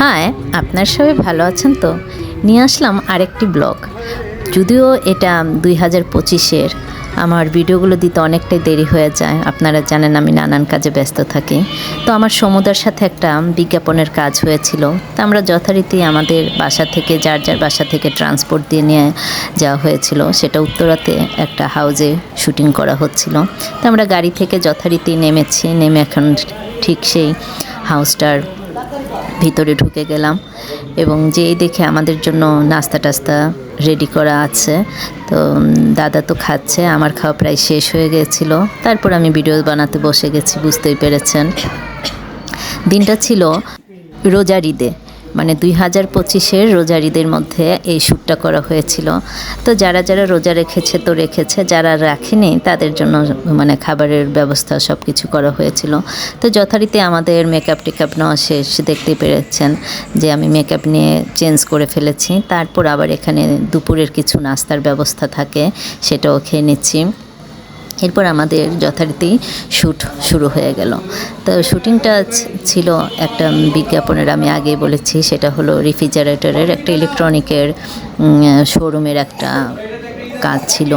হ্যাঁ আপনার সবাই ভালো আছেন তো? নিয়ে আসলাম আরেকটি ব্লগ। যদিও এটা দুই হাজার পঁচিশের, আমার ভিডিওগুলো দিতে অনেকটাই দেরি হয়ে যায়। আপনারা জানেন আমি নানান কাজে ব্যস্ত থাকি। তো আমার সমুদার সাথে একটা বিজ্ঞাপনের কাজ হয়েছিল। তা আমরা যথারীতি আমাদের বাসা থেকে, যার যার বাসা থেকে ট্রান্সপোর্ট দিয়ে নিয়ে যাওয়া হয়েছিল, সেটা উত্তরাতে একটা হাউজে শুটিং করা হচ্ছিল। তো আমরা গাড়ি থেকে যথারীতি নেমেছি, নেমে এখন ঠিক সেই হাউসটার ভিতরে ঢুকে গেলাম এবং যেই দেখে আমাদের জন্য নাস্তা টাস্তা রেডি করা আছে, তো দাদা তো খাচ্ছে, আমার খাওয়া প্রায় শেষ হয়ে গেছিল। তারপর আমি ভিডিও বানাতে বসে গেছি, বুঝতেই পেরেছেন। দিনটা ছিল রোজার ঈদে। মানে দুই হাজার পঁচিশের রোজার ঈদের মধ্যে এই শ্যুটটা করা হয়েছিল। তো যারা যারা রোজা রেখেছে তো রেখেছে, যারা রাখেনি তাদের জন্য মানে খাবারের ব্যবস্থা সব কিছু করা হয়েছিল। তো যথারীতি আমাদের মেকআপ টেকআপ নেওয়া শেষ, দেখতে পেরেছেন যে আমি মেকআপ নিয়ে চেঞ্জ করে ফেলেছি। তারপর আবার এখানে দুপুরের কিছু নাস্তার ব্যবস্থা থাকে, সেটাও খেয়ে নিচ্ছি। এরপর আমাদের যথারীতি শ্যুট শুরু হয়ে গেল। তো শ্যুটিংটা ছিল একটা বিজ্ঞাপনের, আমি আগে বলেছি, সেটা হলো রেফ্রিজারেটরের, একটা ইলেকট্রনিকের শোরুমের একটা কাজ ছিল,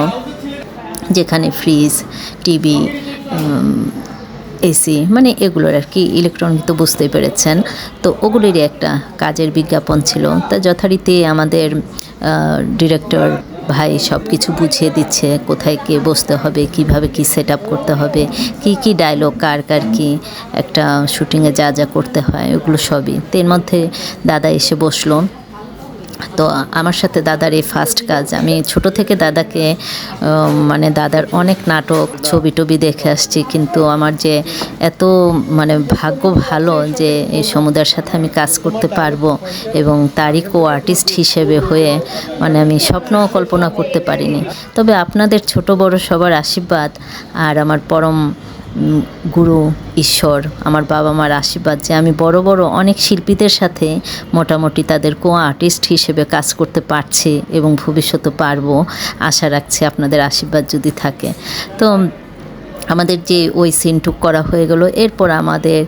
যেখানে ফ্রিজ, টিভি এসি মানে এগুলোর আর কি, ইলেকট্রনিক তো বুঝতেই পেরেছেন। তো ওগুলোরই একটা কাজের বিজ্ঞাপন ছিল। তা যথারীতি আমাদের ডিরেক্টর ভাই সব কিছু বুঝিয়ে দিচ্ছে, কোথায় কে বসতে হবে, কীভাবে কি সেট করতে হবে, কি কি ডায়লগ কার কার কি একটা শুটিংয়ে যা যা করতে হয়, ওগুলো সবই। তো এর মধ্যে দাদা এসে বসল। তো আমার সাথে দাদার এই ফার্স্ট কাজ। আমি ছোট থেকে দাদাকে মানে দাদার অনেক নাটক, ছবি টবি দেখে আসছি, কিন্তু আমার যে এত মানে ভাগ্য ভালো যে এই সমুদ্রের সাথে আমি কাজ করতে পারব এবং তারই কো আর্টিস্ট হিসেবে হয়ে মানে আমি স্বপ্নও কল্পনা করতে পারিনি। তবে আপনাদের ছোট বড় সবার আশীর্বাদ আর আমার পরম গুরু, ঈশ্বর, আমার বাবা মার আশীর্বাদ যে আমি বড় বড় অনেক শিল্পীদের সাথে মোটামুটি তাদের কো আর্টিস্ট হিসেবে কাজ করতে পারছি এবং ভবিষ্যতে পারব। আশা রাখছি আপনাদের আশীর্বাদ যদি থাকে। তো আমাদের যে ওই সিন সিনটুক করা হয়ে গেল, এরপর আমাদের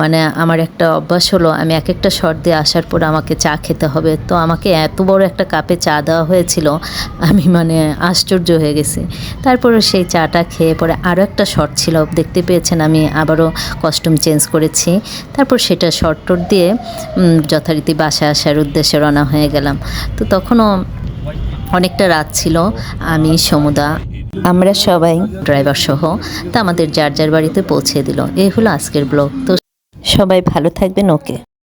মানে আমার একটা অভ্যাস হলো, আমি এক একটা শট দিয়ে আসার পর আমাকে চা খেতে হবে। তো আমাকে এত বড় একটা কাপে চা দেওয়া হয়েছিল, আমি মানে আশ্চর্য হয়ে গেছি। তারপরে সেই চাটা খেয়ে পরে আরও একটা শট ছিল, দেখতে পেয়েছেন আমি, আবারও কস্টিউম চেঞ্জ করেছি। তারপর সেটা শর্ট টট দিয়ে যথারীতি বাসায় আসার উদ্দেশ্যে রওনা হয়ে গেলাম। তো তখনও অনেকটা রাত ছিল, আমি, সমুদা আমরা সবাই ড্রাইভার সহ, তা আমাদের যার যার বাড়িতে পৌঁছে দিল। এই হলো আজকের ব্লগ। তো সবাই ভালো থাকবেন, ওকে।